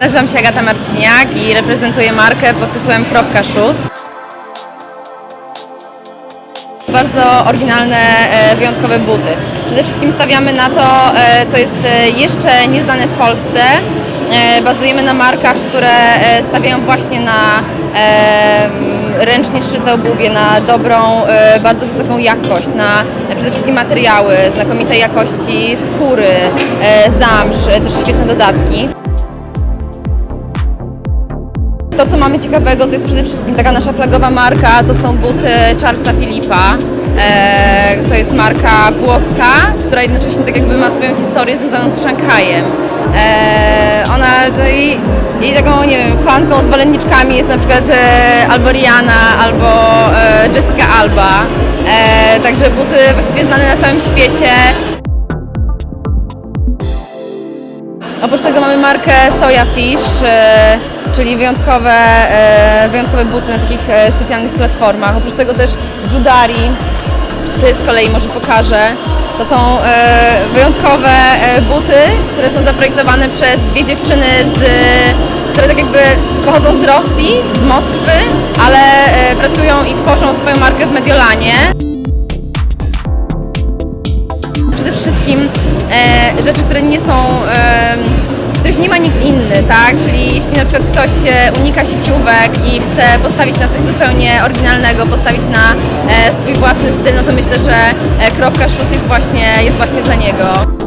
Nazywam się Agata Marciniak i reprezentuję markę pod tytułem Kropka Shoes. Bardzo oryginalne, e, wyjątkowe buty. Przede wszystkim stawiamy na to, e, co jest e, jeszcze nieznane w Polsce. Bazujemy na markach, które stawiają właśnie na ręcznie szyte obuwie, na dobrą, bardzo wysoką jakość, na przede wszystkim materiały znakomitej jakości, skóry, zamsz, też świetne dodatki. Co mamy ciekawego, to jest przede wszystkim taka nasza flagowa marka, to są buty Charlesa Filipa. E, to jest marka włoska, która jednocześnie tak jakby ma swoją historię związaną z Szanghajem. E, ona, jej, jej taką, nie wiem, fanką, zwolenniczkami jest na przykład e, albo Rihanna, albo e, Jessica Alba. E, także buty właściwie znane na całym świecie. Oprócz tego mamy markę Soja Fish, e, czyli wyjątkowe, e, wyjątkowe buty na takich e, specjalnych platformach. Oprócz tego też Judari, to jest z kolei może pokażę. To są wyjątkowe buty, które są zaprojektowane przez dwie dziewczyny, z, które tak jakby pochodzą z Rosji, z Moskwy, ale pracują i tworzą swoją markę w Mediolanie. Przede wszystkim e, rzeczy, które nie są, e, których nie ma nikt inny, tak? Czyli jeśli na przykład ktoś e, unika sieciówek i chce postawić na coś zupełnie oryginalnego, postawić na e, swój własny styl, no to myślę, że e, kropka Shoes jest właśnie, jest właśnie dla niego.